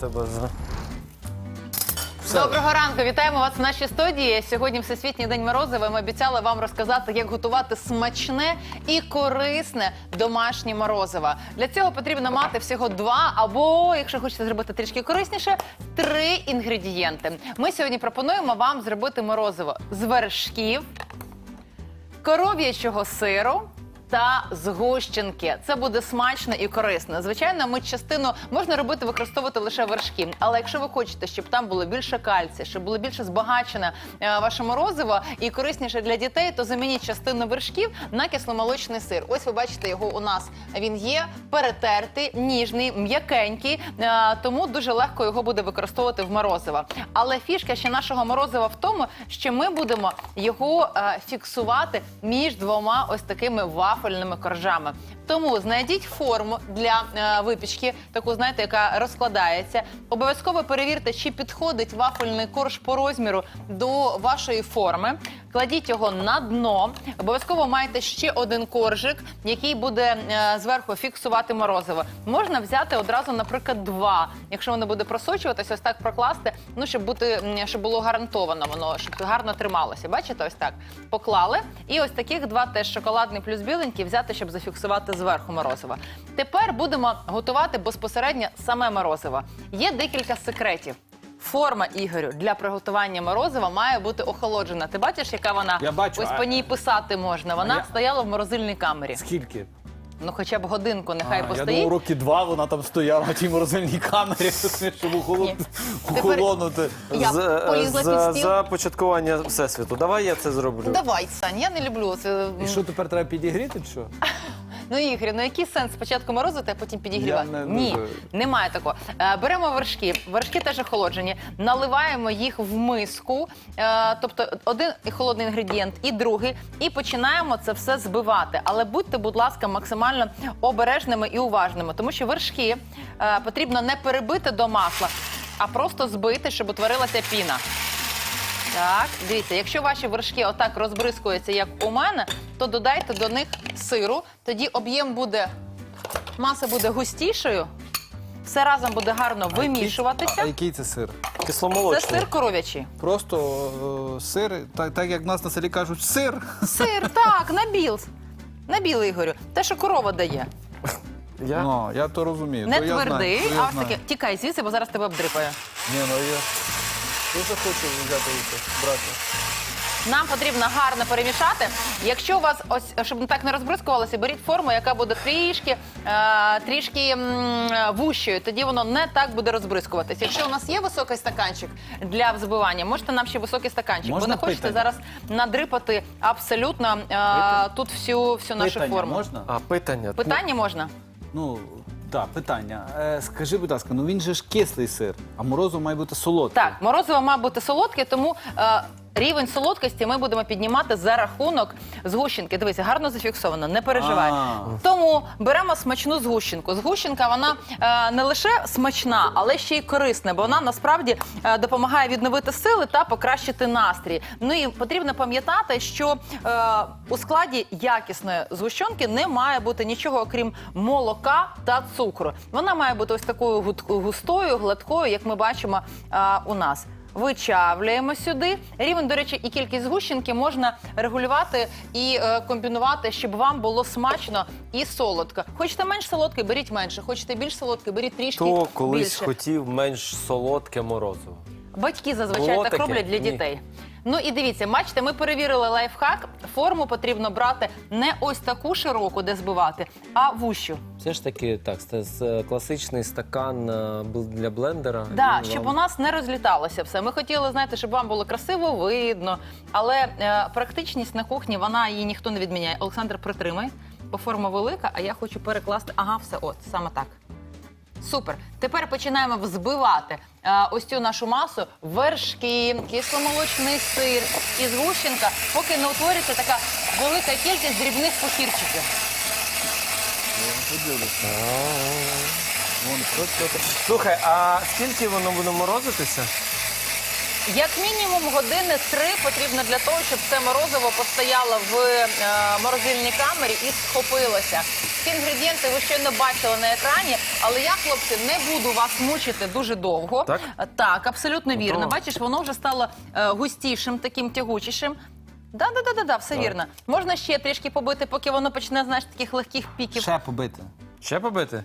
тебе за. Все. Доброго ранку, вітаємо вас в нашій студії. Сьогодні Всесвітній день морозива. Ми обіцяли вам розказати, як готувати смачне і корисне домашнє морозиво. Для цього потрібно мати всього два або, якщо хочете зробити трішки корисніше, три інгредієнти. Ми сьогодні пропонуємо вам зробити морозиво з вершків, коров'ячого сиру. Та згущенки. Це буде смачно і корисно. Звичайно, ми частину можна робити, використовувати лише вершки. Але якщо ви хочете, щоб там було більше кальцію, щоб було більше збагачене е, ваше морозиво і корисніше для дітей, то замініть частину вершків на кисломолочний сир. Ось ви бачите його у нас. Він є перетертий, ніжний, м'якенький, е, тому дуже легко його буде використовувати в морозиво. Але фішка ще нашого морозива в тому, що ми будемо його е, фіксувати між двома ось такими вафельними коржами. Тому знайдіть форму для е, випічки, таку знаєте, яка розкладається. Обов'язково перевірте, чи підходить вафельний корж по розміру до вашої форми. Кладіть його на дно. Обов'язково маєте ще один коржик, який буде е, зверху фіксувати морозиво. Можна взяти одразу, наприклад, два. Якщо воно буде просочуватись, ось так прокласти, ну щоб бути, щоб було гарантовано воно, щоб гарно трималося. Бачите, ось так поклали. І ось таких два теж шоколадний плюс біленький взяти, щоб зафіксувати зверху морозиво. Тепер будемо готувати безпосередньо саме морозиво. Є декілька секретів. Форма Ігорю для приготування морозива має бути охолоджена. Ти бачиш, яка вона Я бачу, ось а- по ній писати можна. Вона я- стояла в морозильній камері. Скільки? Ну, хоча б годинку нехай А, я постоїть. думав, роки два вона там стояла на тій морозильній камері, щоб охолонути. Я за, полізла за, під стіл. за початкування всесвіту. Давай я це зроблю. Давай, Сань, я не люблю це. І що тепер треба підігріти? чи Що? Ну, Ігор, ну який сенс спочатку морозити, а потім підігрівати? Я не Ні, дуже. немає такого. Е, беремо вершки, вершки теж охолоджені, наливаємо їх в миску, е, тобто один холодний інгредієнт і другий, і починаємо це все збивати. Але будьте, будь ласка, максимально обережними і уважними, тому що вершки е, потрібно не перебити до масла, а просто збити, щоб утворилася піна. Так, дивіться, якщо ваші вершки отак розбризкуються, як у мене, то додайте до них сиру. Тоді об'єм буде, маса буде густішою, все разом буде гарно А вимішуватися. який це сир? Це Кисломолочний. сир коров'ячий. Просто е, сир, так, так як в нас на селі кажуть, сир. Сир, так, на біл. На біл, Ігорю. Те, що корова дає. Я? Ну, я то розумію. Не то я знаю, твердий, то я а ось знаю. таке. Тікай звідси, бо зараз тебе обдрипає. Ні, ну я дуже хочу взяти участь, брати. Нам потрібно гарно перемішати. Якщо у вас ось, щоб не так не розбризкувалося, беріть форму, яка буде трішки, е, трішки м, вущою. Тоді воно не так буде розбризкуватись. Якщо у нас є високий стаканчик для взбивання, можете нам ще високий стаканчик. Можна бо не хочете питання? зараз надрипати абсолютно е, тут всю, всю нашу Питання форму. можна? А, питання. Питання можна? Ну, так, питання. Е, скажи, будь ласка, ну він же ж кислий сир, а морозиво має бути солодкий. Так, морозиво має бути солодке, тому е, рівень солодкості ми будемо піднімати за рахунок згущенки. Дивися, гарно зафіксовано, не переживай. Тому беремо смачну згущенку. Згущенка вона е, не лише смачна, але ще й корисна, бо вона насправді е, допомагає відновити сили та покращити настрій. Ну і потрібно пам'ятати, що е, у складі якісної згущенки не має бути нічого, окрім молока та цукру. Вона має бути ось такою густою, гладкою, як ми бачимо е, у нас. Вичавлюємо сюди. Рівень, до речі, і кількість згущенки можна регулювати і е, комбінувати, щоб вам було смачно і солодко. Хочете менш солодке, беріть менше. Хочете більш солодке, беріть трішки Хто колись більше. хотів менш солодке морозиво? Батьки зазвичай Було так таке? роблять для Ні. дітей. Ну і дивіться, бачите, ми перевірили лайфхак. Форму потрібно брати не ось таку широку, де збивати, а вущу. Все ж таки, так, це класичний стакан е, бл- для блендера. Да, Він щоб вам- у нас не розліталося все. Ми хотіли, знаєте, щоб вам було красиво видно. Але е, практичність на кухні, вона її ніхто не відміняє. Олександр, притримай, бо форма велика, а я хочу перекласти. Ага, все, от саме так. Супер. Тепер починаємо взбивати е, ось цю нашу масу, вершки, кисломолочний сир і згущенка, поки не утвориться така велика кількість дрібних похірчиків. Слухай, а скільки воно буде морозитися? Як мінімум години три потрібно для того, щоб це морозиво постояло в е, морозильній камері і схопилося. Всі інгредієнти ви щойно бачили на екрані, але я, хлопці, не буду вас мучити дуже довго. Так? Так, абсолютно вірно. Готово? Бачиш, воно вже стало е, густішим, таким тягучішим. Да, да, да, да, да, все вірно. Можна ще трішки побити, поки воно почне, знаєш, таких легких піків. Ще побити. Ще побити?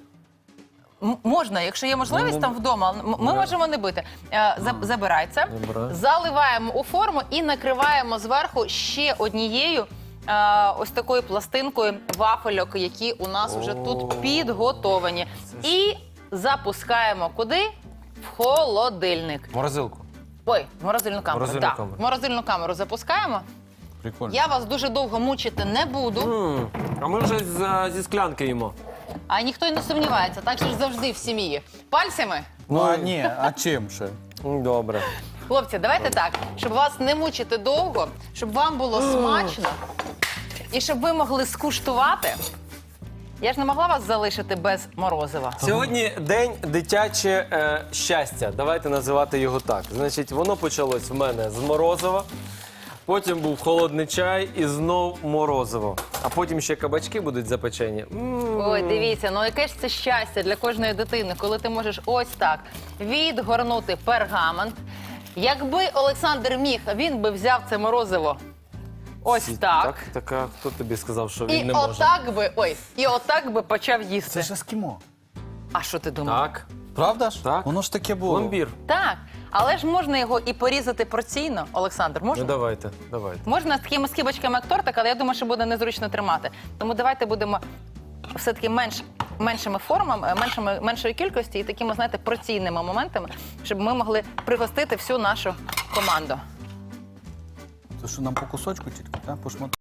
М- можна, якщо є можливість Ну, там вдома, м- ми да. можемо не бити. Е, за- Забирай це, заливаємо у форму і накриваємо зверху ще однією. Е, Ось такою пластинкою вафельок, які у нас вже тут підготовані. І запускаємо куди? В холодильник. Морозилку. Ой, в морозильну камеру. Морозильну так, камеру. в морозильну камеру запускаємо. Прикольно. Я вас дуже довго мучити не буду, М, А ми вже з- зі склянки їмо. а ніхто й не сумнівається. Так же ж завжди в сім'ї. Пальцями. Ну а ні, а чим ще? М, Добре. Хлопці, давайте так, щоб вас не мучити довго, щоб вам було смачно і щоб ви могли скуштувати. Я ж не могла вас залишити без морозива. Сьогодні день дитяче е, щастя. Давайте називати його так. Значить, воно почалось в мене з морозива. Потім був холодний чай і знов морозиво. А потім ще кабачки будуть запечені. М, Ой, дивіться, ну яке ж це щастя для кожної дитини, коли ти можеш ось так відгорнути пергамент. Якби Олександр міг, він би взяв це морозиво ось ці- так. Так, так, хто тобі сказав, що він І не може? отак би, ой, і отак би почав їсти. Це ж ескімо. А що ти думав? Так, Правда ж? Так. Воно ж таке було. пломбір. Так, але ж можна його і порізати порційно, Олександр. Можна? Ну давайте, давайте. Можна з такими скибочками як тортик, але я думаю, що буде незручно тримати. Тому давайте будемо все-таки менш, меншими формами, меншими, меншої кількості і такими, знаєте, порційними моментами, щоб ми могли пригостити всю нашу команду. То що нам по кусочку тільки, так? По шматку.